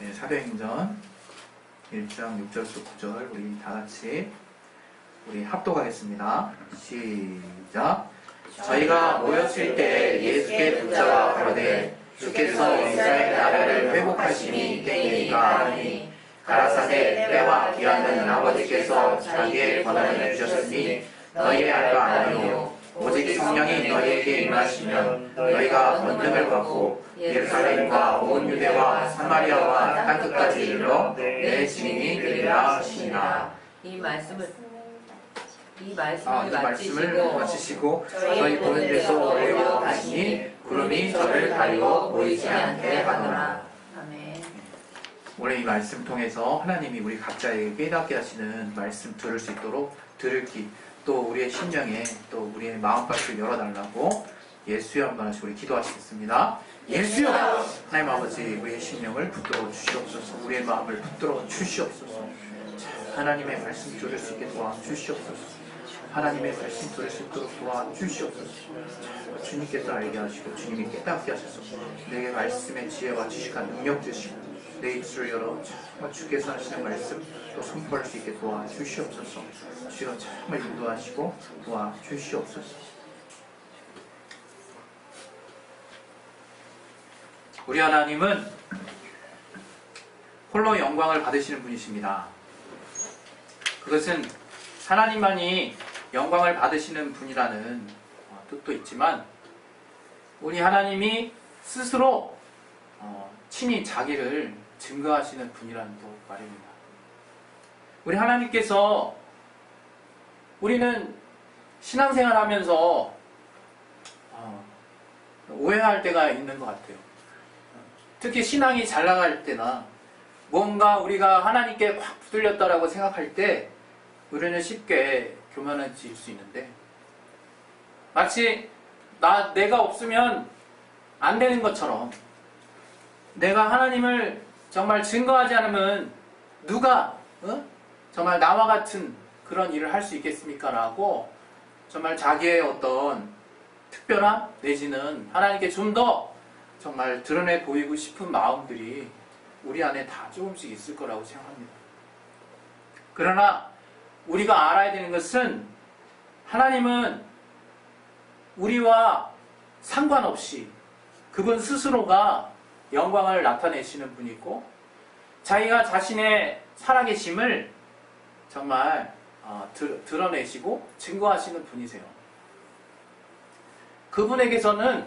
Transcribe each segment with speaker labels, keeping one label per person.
Speaker 1: 네, 사도행전 1장 6절부터 9절 우리 다 같이 우리 합독하겠습니다. 시작. 저희가 모였을 때 예수께 붙잡아 가로되 주께서 이스라엘 나라를 회복하심이 때이니까 하니 가라사대 때와 기한은 아버지께서 자기의 권한을 주셨으니 너희의 알바 아니요 오직 성령이 너희에게 임하시면 너희가 권능을 받고 예루살렘과 온 유대와 사마리아와 땅끝까지 이르러 내 증인이 되리라 하시니라.
Speaker 2: 이 말씀을 이 말씀을
Speaker 1: 아, 이 말씀을
Speaker 2: 마치시고
Speaker 1: 저희 보는 데서 오려고 하시니 구름이 저를 가리고 보이지 않게 하노라. 오늘 이 말씀 통해서 하나님이 우리 각자에게 깨닫게 하시는 말씀 들을 수 있도록 들을 기, 또 우리의 심령에 또 우리의 마음밭을 열어달라고 예수여 한번 하시고 우리 기도하시겠습니다. 예수여 하나님 아버지 우리의 심령을 붙들어 주시옵소서. 우리의 마음을 붙들어 주시옵소서. 자, 하나님의 말씀 들을 수 있게 도와 주시옵소서. 하나님의 말씀 들을 수 있도록 도와 주시옵소서. 자, 주님께서 알게 하시고 주님이 깨닫게 하셔서. 내게 말씀의 지혜와 지식과 능력 주시고 내 입술을 열어 정말 주께서 하시는 말씀 또 선포할 수 있게 도와주시옵소서 주여 정말 인도하시고 도와주시옵소서 우리 하나님은 홀로 영광을 받으시는 분이십니다. 그것은 하나님만이 영광을 받으시는 분이라는 어, 뜻도 있지만 우리 하나님이 스스로 어, 친히 자기를 증거하시는 분이라는 또 말입니다. 우리 하나님께서 우리는 신앙생활 하면서 어, 오해할 때가 있는 것 같아요. 특히 신앙이 잘 나갈 때나 뭔가 우리가 하나님께 확 붙들렸다라고 생각할 때 우리는 쉽게 교만해질 수 있는데 마치 나 내가 없으면 안 되는 것처럼 내가 하나님을 정말 증거하지 않으면 누가 어? 정말 나와 같은 그런 일을 할 수 있겠습니까? 라고 정말 자기의 어떤 특별함 내지는 하나님께 좀 더 정말 드러내 보이고 싶은 마음들이 우리 안에 다 조금씩 있을 거라고 생각합니다. 그러나 우리가 알아야 되는 것은 하나님은 우리와 상관없이 그분 스스로가 영광을 나타내시는 분이고 자기가 자신의 살아계심을 정말 어, 드, 드러내시고 증거하시는 분이세요. 그분에게서는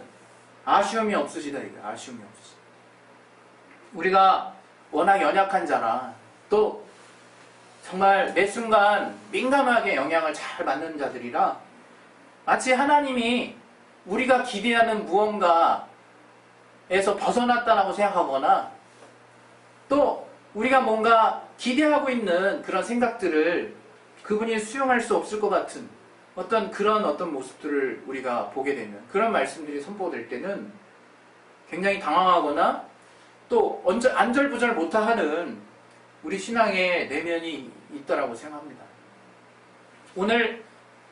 Speaker 1: 아쉬움이 없으시다 이거 아쉬움이 없으시다. 우리가 워낙 연약한 자라 또 정말 매 순간 민감하게 영향을 잘 받는 자들이라 마치 하나님이 우리가 기대하는 무언가 에서 벗어났다라고 생각하거나 또 우리가 뭔가 기대하고 있는 그런 생각들을 그분이 수용할 수 없을 것 같은 어떤 그런 어떤 모습들을 우리가 보게 되면 그런 말씀들이 선포될 때는 굉장히 당황하거나 또 안절부절 못하는 우리 신앙의 내면이 있다라고 생각합니다. 오늘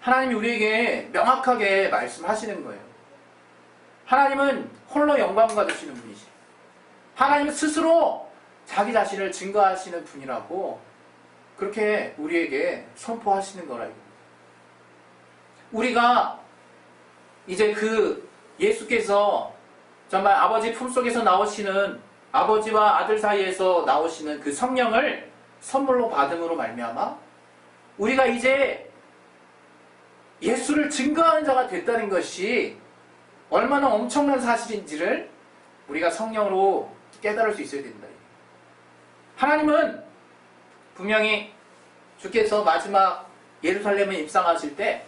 Speaker 1: 하나님이 우리에게 명확하게 말씀하시는 거예요. 하나님은 홀로 영광 받으시는 분이시. 하나님은 스스로 자기 자신을 증거하시는 분이라고 그렇게 우리에게 선포하시는 거라. 우리가 이제 그 예수께서 정말 아버지 품속에서 나오시는 아버지와 아들 사이에서 나오시는 그 성령을 선물로 받음으로 말미암아 우리가 이제 예수를 증거하는 자가 됐다는 것이 얼마나 엄청난 사실인지를 우리가 성령으로 깨달을 수 있어야 된다. 하나님은 분명히 주께서 마지막 예루살렘에 입상하실 때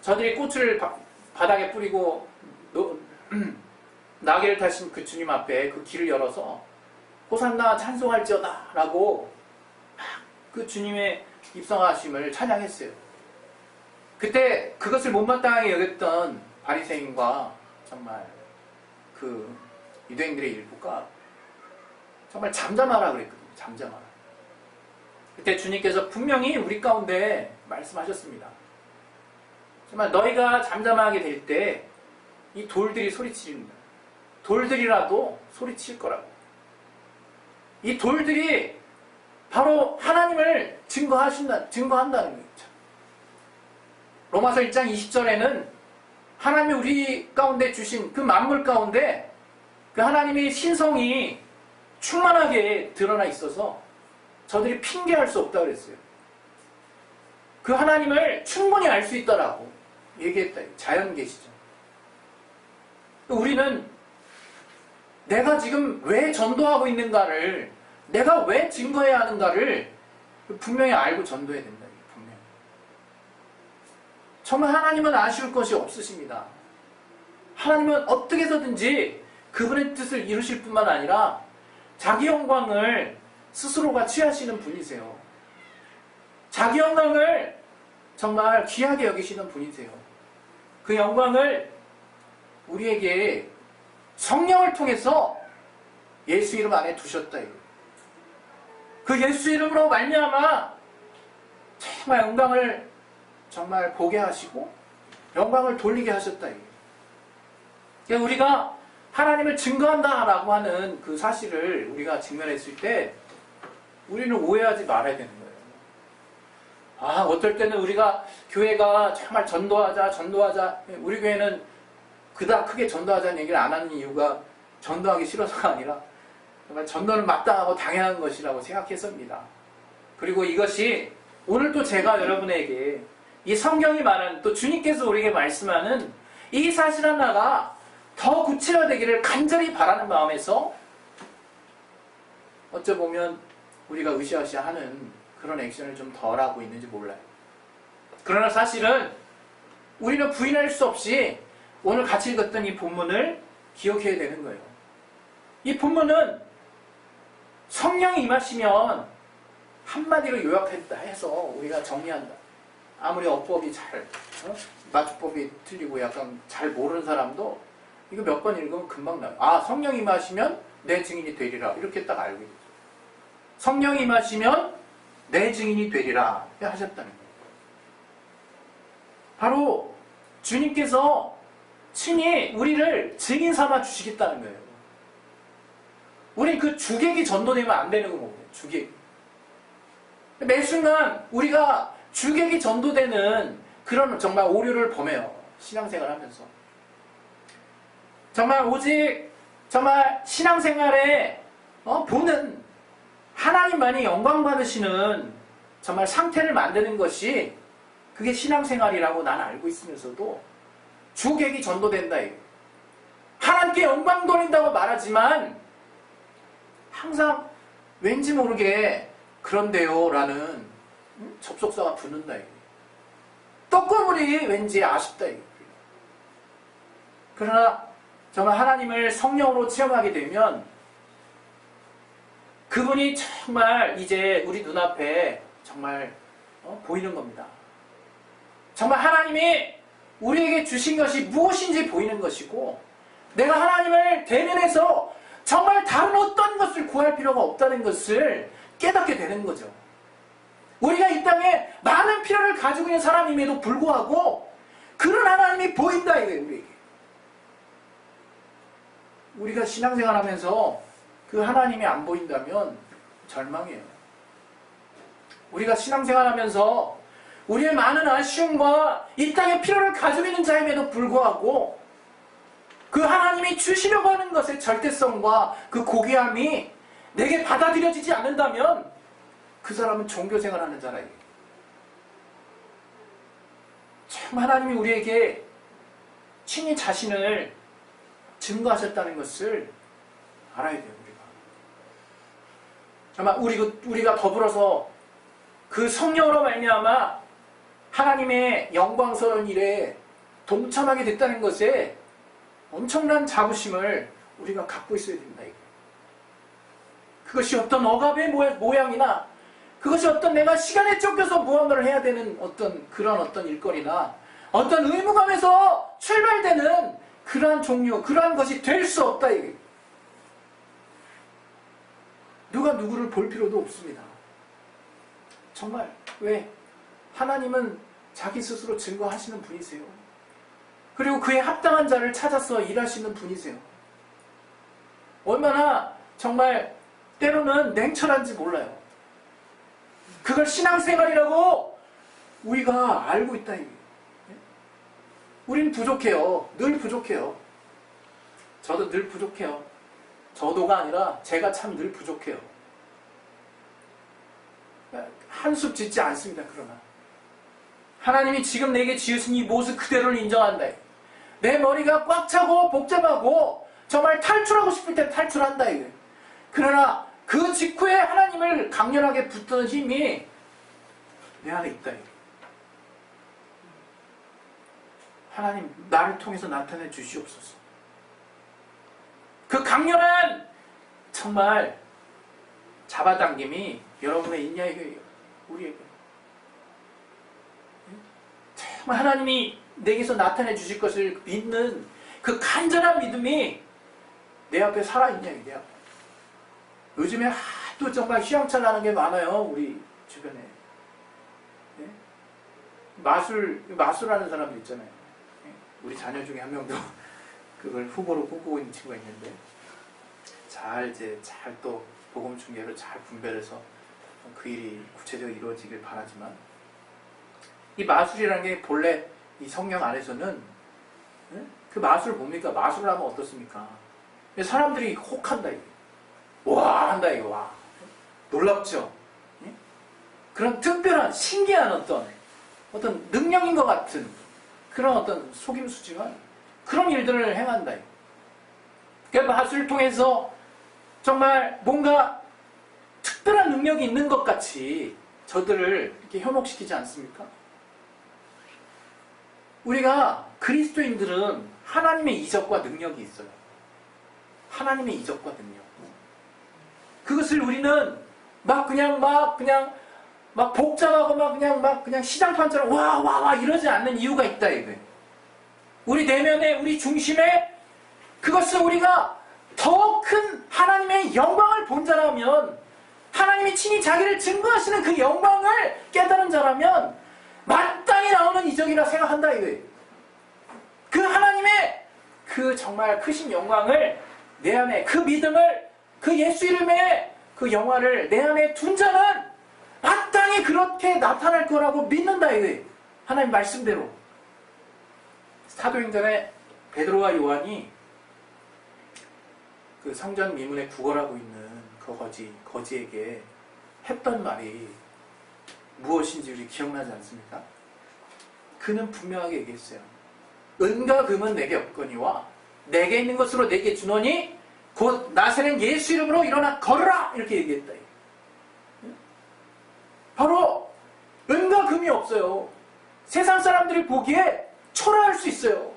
Speaker 1: 저들이 꽃을 바, 바닥에 뿌리고 노- 나귀를 타신 그 주님 앞에 그 길을 열어서 호산나 찬송할지어다 라고 막 그 주님의 입성하심을 찬양했어요. 그때 그것을 못마땅하게 여겼던 바리새인과 정말 그 유대인들의 일부가 정말 잠잠하라 그랬거든요. 잠잠하라. 그때 주님께서 분명히 우리 가운데 말씀하셨습니다. 정말 너희가 잠잠하게 될 때 이 돌들이 소리치립니다. 돌들이라도 소리칠 거라고. 이 돌들이 바로 하나님을 증거하신다, 증거한다는 거죠. 로마서 1장 20절에는 하나님이 우리 가운데 주신 그 만물 가운데 그 하나님의 신성이 충만하게 드러나 있어서 저들이 핑계할 수 없다 그랬어요. 그 하나님을 충분히 알 수 있다라고 얘기했다. 자연 계시죠. 우리는 내가 지금 왜 전도하고 있는가를 내가 왜 증거해야 하는가를 분명히 알고 전도해야 된다. 정말 하나님은 아쉬울 것이 없으십니다. 하나님은 어떻게 해서든지 그분의 뜻을 이루실 뿐만 아니라 자기 영광을 스스로가 취하시는 분이세요. 자기 영광을 정말 귀하게 여기시는 분이세요. 그 영광을 우리에게 성령을 통해서 예수 이름 안에 두셨다. 그 예수 이름으로 말미암아 정말 영광을 정말 보게 하시고 영광을 돌리게 하셨다. 그러니까 우리가 하나님을 증거한다라고 하는 그 사실을 우리가 직면했을 때 우리는 오해하지 말아야 되는 거예요. 아, 어떨 때는 우리가 교회가 정말 전도하자, 전도하자. 우리 교회는 그닥 크게 전도하자는 얘기를 안 하는 이유가 전도하기 싫어서가 아니라 정말 전도는 마땅하고 당연한 것이라고 생각했습니다. 그리고 이것이 오늘 또 제가 여러분에게 이 성경이 말하는 또 주님께서 우리에게 말씀하는 이 사실 하나가 더 구체화되기를 간절히 바라는 마음에서 어쩌 보면 우리가 으쌰으쌰 하는 그런 액션을 좀 덜 하고 있는지 몰라요. 그러나 사실은 우리는 부인할 수 없이 오늘 같이 읽었던 이 본문을 기억해야 되는 거예요. 이 본문은 성령이 임하시면 한마디로 요약했다 해서 우리가 정리한다. 아무리 어법이 잘, 어? 맞춤법이 틀리고 약간 잘 모르는 사람도 이거 몇 번 읽으면 금방 나와요. 아, 성령이 임하시면 내 증인이 되리라. 이렇게 딱 알고 있어요. 성령이 임하시면 내 증인이 되리라. 하셨다는 거예요. 바로 주님께서 친히 우리를 증인 삼아 주시겠다는 거예요. 우리 그 주객이 전도되면 안 되는 거거든요. 주객. 매 순간 우리가 주객이 전도되는 그런 정말 오류를 범해요. 신앙생활 하면서. 정말 오직 정말 신앙생활에 어, 보는 하나님만이 영광 받으시는 정말 상태를 만드는 것이 그게 신앙생활이라고 난 알고 있으면서도 주객이 전도된다. 하나님께 영광 돌린다고 말하지만 항상 왠지 모르게 그런데요 라는 음? 접속사가 붙는다. 이거. 떡고물이 왠지 아쉽다. 이거. 그러나 정말 하나님을 성령으로 체험하게 되면 그분이 정말 이제 우리 눈앞에 정말 어, 보이는 겁니다. 정말 하나님이 우리에게 주신 것이 무엇인지 보이는 것이고 내가 하나님을 대면해서 정말 다른 어떤 것을 구할 필요가 없다는 것을 깨닫게 되는 거죠. 우리가 이 땅에 많은 필요를 가지고 있는 사람임에도 불구하고 그런 하나님이 보인다 이거예요, 우리에게. 우리가 신앙생활 하면서 그 하나님이 안 보인다면 절망이에요. 우리가 신앙생활 하면서 우리의 많은 아쉬움과 이 땅의 필요를 가지고 있는 자임에도 불구하고 그 하나님이 주시려고 하는 것의 절대성과 그 고귀함이 내게 받아들여지지 않는다면 그 사람은 종교 생활 하는 자라요. 참 하나님이 우리에게 친히 자신을 증거하셨다는 것을 알아야 돼요, 우리가. 정말 우리, 우리가 더불어서 그 성령으로 말미암아 하나님의 영광스러운 일에 동참하게 됐다는 것에 엄청난 자부심을 우리가 갖고 있어야 된다. 이거. 그것이 어떤 억압의 모양이나 그것이 어떤 내가 시간에 쫓겨서 무언가를 해야 되는 어떤 그런 어떤 일거리나 어떤 의무감에서 출발되는 그러한 종류, 그러한 것이 될 수 없다. 이게. 누가 누구를 볼 필요도 없습니다. 정말 왜 하나님은 자기 스스로 증거하시는 분이세요. 그리고 그에 합당한 자를 찾아서 일하시는 분이세요. 얼마나 정말 때로는 냉철한지 몰라요. 그걸 신앙생활이라고 우리가 알고 있다. 이게. 우린 부족해요. 늘 부족해요. 저도 늘 부족해요. 저도가 아니라 제가 참 늘 부족해요. 한숨 짓지 않습니다. 그러나 하나님이 지금 내게 지으신 이 모습 그대로를 인정한다. 내 머리가 꽉 차고 복잡하고 정말 탈출하고 싶을 때 탈출한다. 그러나 그 직후에 하나님 을 강렬하게 붙드는 힘이 내 안에 있다. 하나님 나를 통해서 나타내 주시옵소서. 그 강렬한 정말 잡아당김이 여러분의 이거예요. 우리에게. 정말 하나님이 내게서 나타내 주실 것을 믿는 그 간절한 믿음이 내 앞에 살아있냐 이게 앞에. 요즘에 하도 정말 휘황찬란한 게 많아요 우리 주변에. 예? 마술 마술하는 사람도 있잖아요. 예? 우리 자녀 중에 한 명도 그걸 후보로 뽑고 있는 친구가 있는데 잘 이제 잘또 복음 중계를 잘 분별해서 그 일이 구체적으로 이루어지길 바라지만 이 마술이라는 게 본래 이 성경 안에서는 예? 그 마술 뭡니까? 마술을 하면 어떻습니까? 사람들이 혹한다 이게. 와 한다 이거 와 놀랍죠? 예? 그런 특별한 신기한 어떤 어떤 능력인 것 같은 그런 어떤 속임수지만 그런 일들을 행한다 이거. 그 마술을 통해서 정말 뭔가 특별한 능력이 있는 것 같이 저들을 이렇게 현혹시키지 않습니까? 우리가 그리스도인들은 하나님의 이적과 능력이 있어요. 하나님의 이적과 능력. 그것을 우리는 막 그냥 막 그냥 막 복잡하고 막 그냥 막 그냥 시장판처럼 와 와 와 이러지 않는 이유가 있다 이거예요. 우리 내면에 우리 중심에 그것을 우리가 더 큰 하나님의 영광을 본 자라면 하나님이 친히 자기를 증거하시는 그 영광을 깨달은 자라면 마땅히 나오는 이적이라 생각한다 이거예요. 그 하나님의 그 정말 크신 영광을 내 안에 그 믿음을 그 예수 이름의 그 영화를 내 안에 둔 자는 마땅히 그렇게 나타날 거라고 믿는다 이거예요. 하나님 말씀대로. 사도행전에 베드로와 요한이 그 성전 미문에 구걸하고 있는 그 거지, 거지에게 했던 말이 무엇인지 우리 기억나지 않습니까? 그는 분명하게 얘기했어요. 은과 금은 내게 없거니와 내게 있는 것으로 내게 주노니 곧 나사렛 예수 이름으로 일어나 걸어라 이렇게 얘기했다. 바로 은과 금이 없어요. 세상 사람들이 보기에 초라할 수 있어요.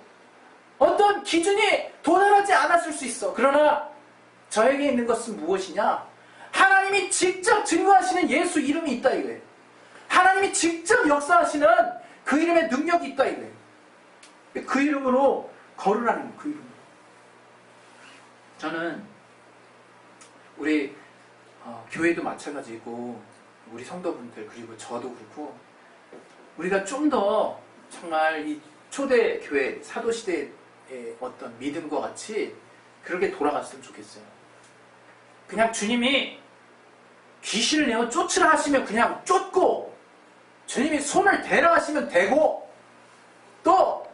Speaker 1: 어떤 기준이 도달하지 않았을 수 있어. 그러나 저에게 있는 것은 무엇이냐? 하나님이 직접 증거하시는 예수 이름이 있다 이거예요. 하나님이 직접 역사하시는 그 이름의 능력이 있다 이거예요. 그 이름으로 걸으라는. 그 이름으로. 저는 우리 어, 교회도 마찬가지고 우리 성도분들 그리고 저도 그렇고 우리가 좀 더 정말 이 초대 교회 사도 시대의 어떤 믿음과 같이 그렇게 돌아갔으면 좋겠어요. 그냥 주님이 귀신을 내어 쫓으라 하시면 그냥 쫓고 주님이 손을 대라 하시면 대고 또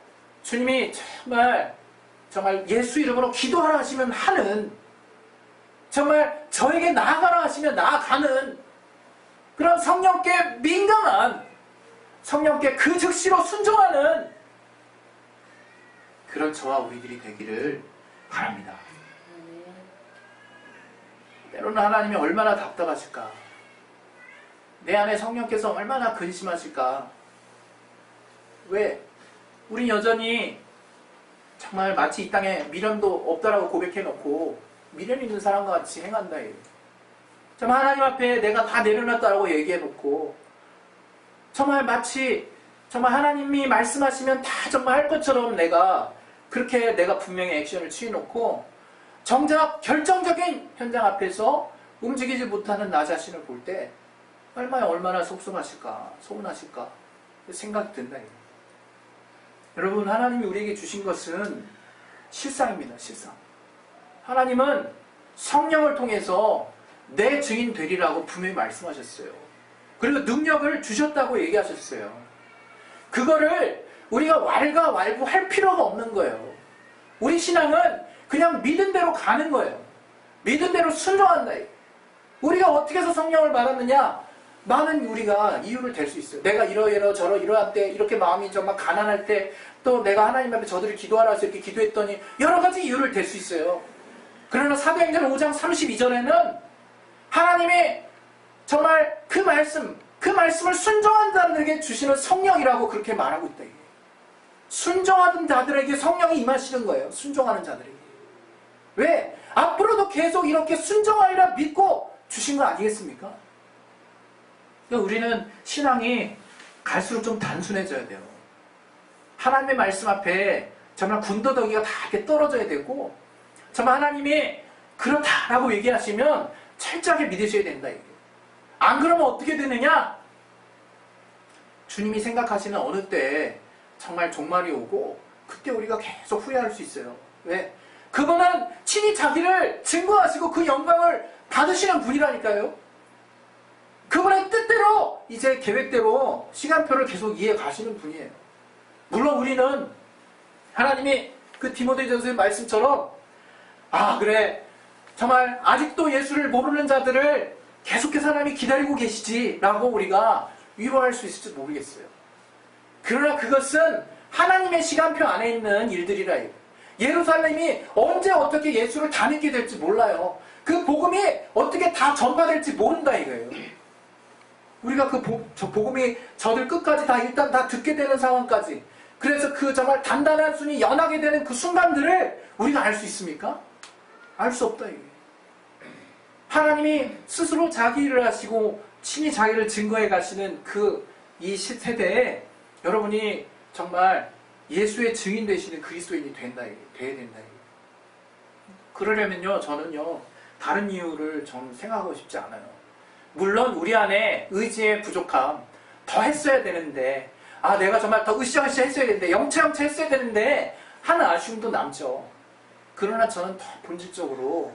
Speaker 1: 주님이 정말 정말 예수 이름으로 기도하라 하시면 하는 정말 저에게 나아가라 하시면 나아가는 그런 성령께 민감한 성령께 그 즉시로 순종하는 그런 저와 우리들이 되기를 바랍니다. 때로는 하나님이 얼마나 답답하실까? 내 안에 성령께서 얼마나 근심하실까? 왜? 우리 여전히 정말 마치 이 땅에 미련도 없다라고 고백해놓고 미련 있는 사람과 같이 행한다. 이거. 정말 하나님 앞에 내가 다 내려놨다라고 얘기해놓고 정말 마치 정말 하나님이 말씀하시면 다 정말 할 것처럼 내가 그렇게 내가 분명히 액션을 취해놓고 정작 결정적인 현장 앞에서 움직이지 못하는 나 자신을 볼 때 얼마나 얼마나 속상하실까 서운하실까 생각이 든다. 여러분 하나님이 우리에게 주신 것은 실상입니다. 실상. 하나님은 성령을 통해서 내 증인 되리라고 분명히 말씀하셨어요. 그리고 능력을 주셨다고 얘기하셨어요. 그거를 우리가 왈가왈부 할 필요가 없는 거예요. 우리 신앙은 그냥 믿은 대로 가는 거예요. 믿은 대로 순종한다. 우리가 어떻게 해서 성령을 받았느냐? 많은 우리가 이유를 댈 수 있어요. 내가 이러이러 저러 이러할 때 이렇게 마음이 정말 가난할 때 또 내가 하나님 앞에 저들을 기도하라 해서 이렇게 기도했더니 여러 가지 이유를 댈 수 있어요. 그러나 사도행전 5장 32절에는 하나님이 정말 그 말씀, 그 말씀을 순종한 자들에게 주시는 성령이라고 그렇게 말하고 있다. 이게. 순종하는 자들에게 성령이 임하시는 거예요. 순종하는 자들에게. 왜? 앞으로도 계속 이렇게 순종하리라 믿고 주신 거 아니겠습니까? 그러니까 우리는 신앙이 갈수록 좀 단순해져야 돼요. 하나님의 말씀 앞에 정말 군더더기가 다 이렇게 떨어져야 되고 정말 하나님이 그렇다라고 얘기하시면 철저하게 믿으셔야 된다. 이게. 안 그러면 어떻게 되느냐? 주님이 생각하시는 어느 때 정말 종말이 오고 그때 우리가 계속 후회할 수 있어요. 왜? 그분은 친히 자기를 증거하시고 그 영광을 받으시는 분이라니까요. 그분의 뜻대로 이제 계획대로 시간표를 계속 이해 가시는 분이에요. 물론 우리는 하나님이 그 디모데 전서의 말씀처럼 아 그래 정말 아직도 예수를 모르는 자들을 계속해서 하나님이 기다리고 계시지라고 우리가 위로할 수 있을지 모르겠어요. 그러나 그것은 하나님의 시간표 안에 있는 일들이라 해요. 예루살렘이 언제 어떻게 예수를 다 믿게 될지 몰라요. 그 복음이 어떻게 다 전파될지 모른다 이거예요. 우리가 그 복, 저 복음이 저들 끝까지 다 일단 다 듣게 되는 상황까지 그래서 그 정말 단단한 순이 연하게 되는 그 순간들을 우리가 알 수 있습니까? 알 수 없다 이게. 하나님이 스스로 자기 일을 하시고 친히 자기를 증거해 가시는 그 이 세대에 여러분이 정말 예수의 증인 되시는 그리스도인이 된다 이게. 돼야 된다 이게. 그러려면요 저는요 다른 이유를 저는 생각하고 싶지 않아요. 물론 우리 안에 의지의 부족함 더 했어야 되는데 아 내가 정말 더 으쌰으쌰 했어야 되는데 영체영체 했어야 되는데 하는 아쉬움도 남죠. 그러나 저는 더 본질적으로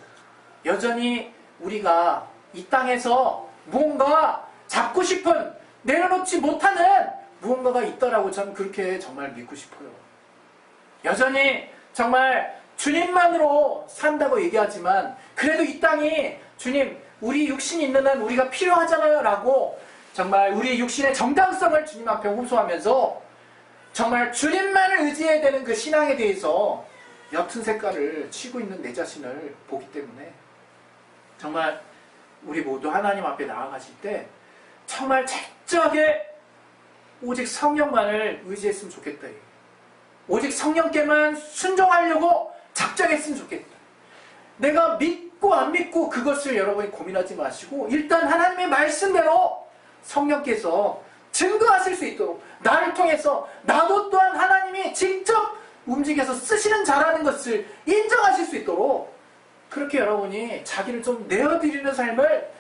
Speaker 1: 여전히 우리가 이 땅에서 무언가 잡고 싶은 내려놓지 못하는 무언가가 있다라고 저는 그렇게 정말 믿고 싶어요. 여전히 정말 주님만으로 산다고 얘기하지만 그래도 이 땅이 주님 우리 육신이 있는 한 우리가 필요하잖아요 라고 정말 우리 육신의 정당성을 주님 앞에 호소하면서 정말 주님만을 의지해야 되는 그 신앙에 대해서 옅은 색깔을 치고 있는 내 자신을 보기 때문에 정말 우리 모두 하나님 앞에 나아가실 때 정말 철저하게 오직 성령만을 의지했으면 좋겠다. 오직 성령께만 순종하려고 작정했으면 좋겠다. 내가 믿 고 안 믿고 그것을 여러분이 고민하지 마시고 일단 하나님의 말씀대로 성령께서 증거하실 수 있도록 나를 통해서 나도 또한 하나님이 직접 움직여서 쓰시는 자라는 것을 인정하실 수 있도록 그렇게 여러분이 자기를 좀 내어드리는 삶을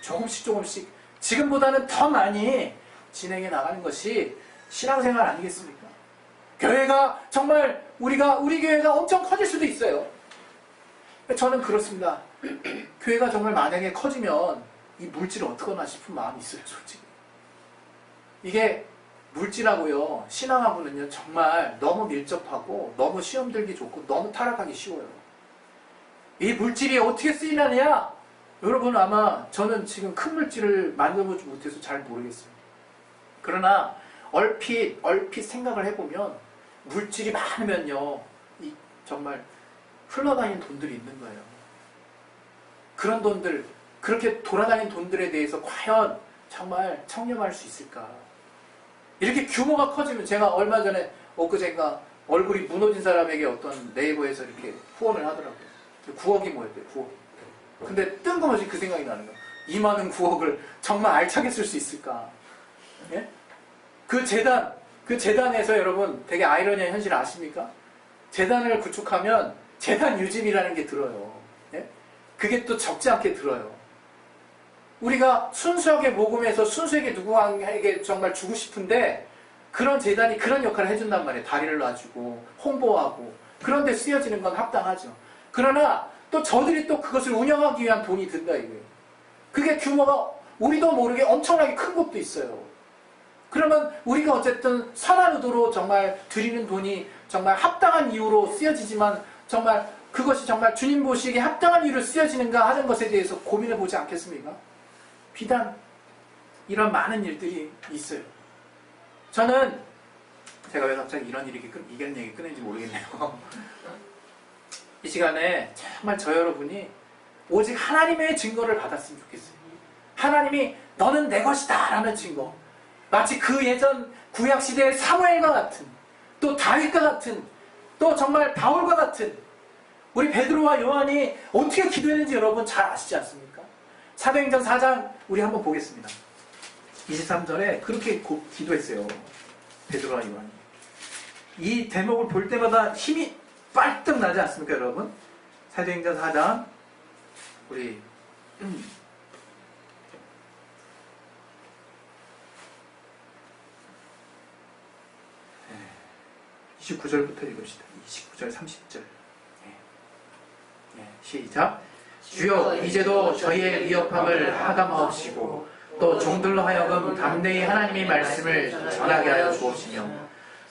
Speaker 1: 조금씩 조금씩 지금보다는 더 많이 진행해 나가는 것이 신앙생활 아니겠습니까? 교회가 정말 우리가 우리 교회가 엄청 커질 수도 있어요. 저는 그렇습니다. 교회가 정말 만약에 커지면 이 물질을 어떡하나 싶은 마음이 있어요, 솔직히. 이게 물질하고요, 신앙하고는요, 정말 너무 밀접하고, 너무 시험 들기 좋고, 너무 타락하기 쉬워요. 이 물질이 어떻게 쓰이느냐? 여러분 아마 저는 지금 큰 물질을 만들어보지 못해서 잘 모르겠어요. 그러나 얼핏 얼핏 생각을 해보면 물질이 많으면요, 이 정말 흘러다니는 돈들이 있는 거예요. 그런 돈들, 그렇게 돌아다니는 돈들에 대해서 과연 정말 청렴할 수 있을까? 이렇게 규모가 커지면 제가 얼마 전에 엊그젠가 얼굴이 무너진 사람에게 어떤 네이버에서 이렇게 후원을 하더라고요. 9억이 뭐였대요, 9억. 근데 뜬금없이 그 생각이 나는 거예요. 이 많은 9억을 정말 알차게 쓸 수 있을까? 예? 그 재단, 그 재단에서 여러분 되게 아이러니한 현실 아십니까? 재단을 구축하면 재단 유지비라는 게 들어요. 예? 그게 또 적지 않게 들어요. 우리가 순수하게 모금해서 순수하게 누구에게 정말 주고 싶은데 그런 재단이 그런 역할을 해준단 말이에요. 다리를 놔주고 홍보하고 그런데 쓰여지는 건 합당하죠. 그러나 또 저들이 또 그것을 운영하기 위한 돈이 든다 이거예요. 그게 규모가 우리도 모르게 엄청나게 큰 곳도 있어요. 그러면 우리가 어쨌든 선한 의도로 정말 드리는 돈이 정말 합당한 이유로 쓰여지지만 정말 그것이 정말 주님 보시기에 합당한 이유로 쓰여지는가 하는 것에 대해서 고민해 보지 않겠습니까? 비단 이런 많은 일들이 있어요. 저는 제가 왜 갑자기 이런 일이 끊- 이런 얘기 끊는지 모르겠네요. 이 시간에 정말 저 여러분이 오직 하나님의 증거를 받았으면 좋겠어요. 하나님이 너는 내 것이다 라는 증거. 마치 그 예전 구약 시대의 사무엘과 같은 또 다윗과 같은 또 정말 바울과 같은 우리 베드로와 요한이 어떻게 기도했는지 여러분 잘 아시지 않습니까? 사도행전 4장 우리 한번 보겠습니다. 23절에 그렇게 고- 기도했어요. 베드로와 요한이. 이 대목을 볼 때마다 힘이 빨뜩 나지 않습니까, 여러분? 사도행전 4장 우리 음, 29절부터 읽읍시다. 29절, 30절. 네, 시작. 주여 이제도 저희의 위협함을 하감하옵시고 또 종들로 하여금 담대히 하나님의 말씀을 전하게 하여 주옵시며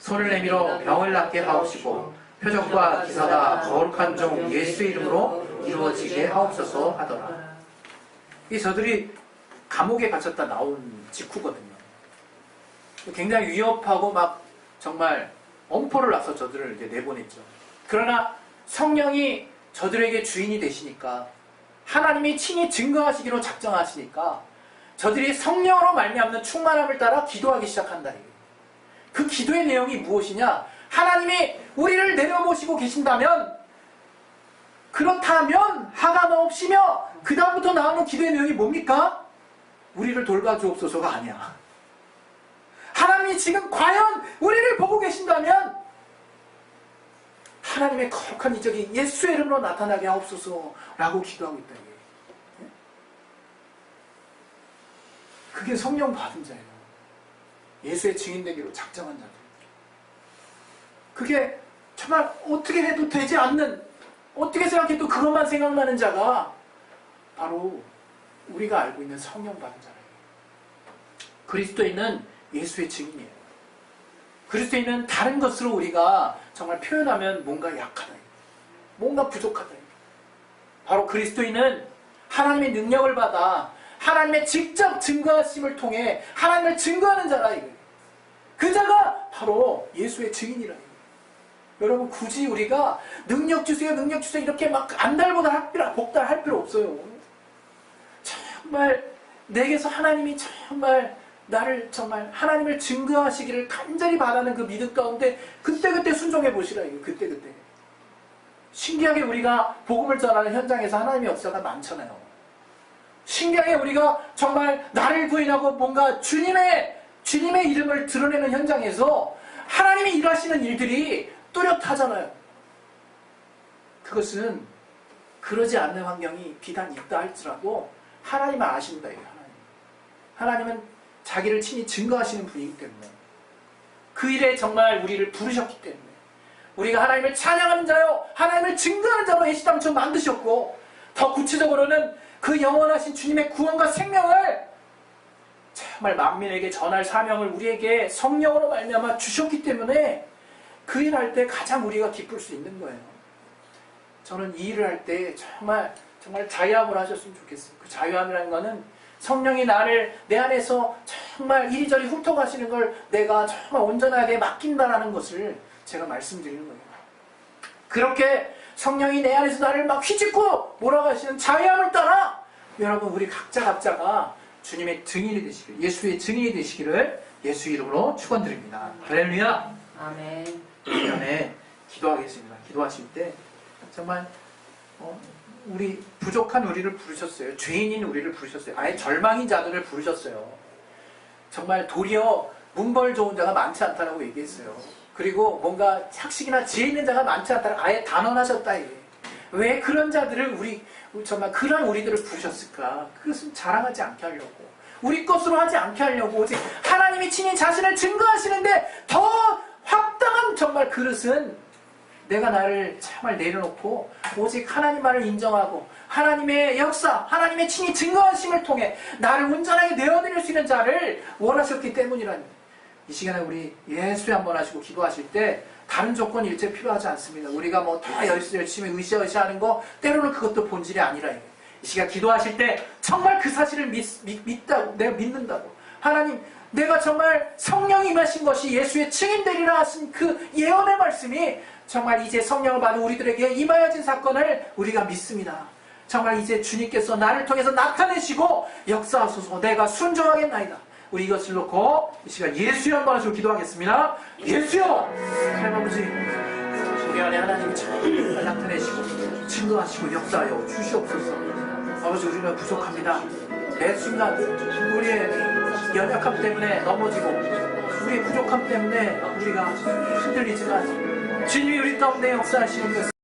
Speaker 1: 손을 내밀어 병을 낫게 하옵시고 표적과 기사가 거룩한 종 예수 이름으로 이루어지게 하옵소서 하더라. 이 저들이 감옥에 갇혔다 나온 직후거든요. 굉장히 위협하고 막 정말 엄포를 놔서 저들을 이제 내보냈죠. 그러나 성령이 저들에게 주인이 되시니까 하나님이 친히 증거하시기로 작정하시니까 저들이 성령으로 말미암는 충만함을 따라 기도하기 시작한다. 그 기도의 내용이 무엇이냐? 하나님이 우리를 내려보시고 계신다면 그렇다면 하가 없이며 그 다음부터 나오는 기도의 내용이 뭡니까? 우리를 돌봐주옵소서가 아니야. 하나님이 지금 과연 우리를 보고 계신다면 하나님의 거룩한 이적이 예수의 이름으로 나타나게 하옵소서라고 기도하고 있다. 예? 그게 성령 받은 자예요. 예수의 증인되기로 작정한 자들. 그게 정말 어떻게 해도 되지 않는 어떻게 생각해도 그것만 생각나는 자가 바로 우리가 알고 있는 성령 받은 자예요. 그리스도인은 예수의 증인이에요. 그리스도인은 다른 것으로 우리가 정말 표현하면 뭔가 약하다. 뭔가 부족하다. 바로 그리스도인은 하나님의 능력을 받아 하나님의 직접 증거하심을 통해 하나님을 증거하는 자라. 그 자가 바로 예수의 증인이라. 여러분 굳이 우리가 능력 주세요, 능력 주세요 이렇게 막 안달보다 할 필요, 복달 할 필요 없어요. 정말 내게서 하나님이 정말 나를 정말 하나님을 증거하시기를 간절히 바라는 그 믿음 가운데 그때그때 순종해 보시라 이거 그때그때. 신기하게 우리가 복음을 전하는 현장에서 하나님의 역사가 많잖아요. 신기하게 우리가 정말 나를 부인하고 뭔가 주님의 주님의 이름을 드러내는 현장에서 하나님이 일하시는 일들이 뚜렷하잖아요. 그것은 그러지 않는 환경이 비단 있다 할지라도 하나님은 아신다 이거예요 하나님. 하나님은 자기를 친히 증거하시는 분이기 때문에 그 일에 정말 우리를 부르셨기 때문에 우리가 하나님을 찬양하는 자요 하나님을 증거하는 자로 애시당초 만드셨고 더 구체적으로는 그 영원하신 주님의 구원과 생명을 정말 만민에게 전할 사명을 우리에게 성령으로 말미암아 주셨기 때문에 그 일 할 때 가장 우리가 기쁠 수 있는 거예요. 저는 이 일을 할 때 정말 정말 자유함을 하셨으면 좋겠어요. 그 자유함이라는 거는 성령이 나를 내 안에서 정말 이리저리 훑어가시는 걸 내가 정말 온전하게 맡긴다라는 것을 제가 말씀드리는 거예요. 그렇게 성령이 내 안에서 나를 막 휘짓고 몰아가시는 자유함을 따라 여러분 우리 각자 각자가 주님의 증인이 되시길 예수의 증인이 되시기를 예수 이름으로 축원드립니다. 할렐루야.
Speaker 3: 아멘.
Speaker 2: 시간에 기도하겠습니다. 기도하실 때 정말 어, 우리 부족한 우리를 부르셨어요. 죄인인 우리를 부르셨어요. 아예 절망인 자들을 부르셨어요. 정말 도리어 문벌 좋은 자가 많지 않다라고 얘기했어요. 그리고 뭔가 착식이나 지혜 있는 자가 많지 않다라고 아예 단언하셨다. 이게. 왜 그런 자들을 우리 정말 그런 우리들을 부르셨을까? 그것은 자랑하지 않게 하려고. 우리 것으로 하지 않게 하려고 오직 하나님이 친히 자신을 증거하시는데 더 확당한 정말 그릇은 내가 나를 정말 내려놓고 오직 하나님 말을 인정하고
Speaker 1: 하나님의 역사, 하나님의 친히 증거하심을 통해 나를 온전하게 내어드릴 수 있는 자를 원하셨기 때문이라니. 이 시간에 우리 예수에 한번 하시고 기도하실 때 다른 조건이 일체 필요하지 않습니다. 우리가 뭐 다 열심히 의시의시하는 거 때로는 그것도 본질이 아니라. 이 시간 기도하실 때 정말 그 사실을 믿, 믿, 다고 내가 믿는다고 하나님 내가 정말 성령이 임하신 것이 예수의 증인되리라 하신 그 예언의 말씀이 정말 이제 성령을 받은 우리들에게 임하여진 사건을 우리가 믿습니다. 정말 이제 주님께서 나를 통해서 나타내시고 역사하소서 내가 순종하겠나이다. 우리 이것을 놓고 이 시간 예수여 한번 하시고 기도하겠습니다. 예수여! 하나님 아버지 우리 안에 하나님이 정말 나타내시고 증거하시고 역사하여 주시옵소서. 아버지 우리는 부족합니다. 매 순간 우리의 연약함 때문에 넘어지고 우리의 부족함 때문에 우리가 흔들리지만 주님이 우리 가운데 역사하시는 것을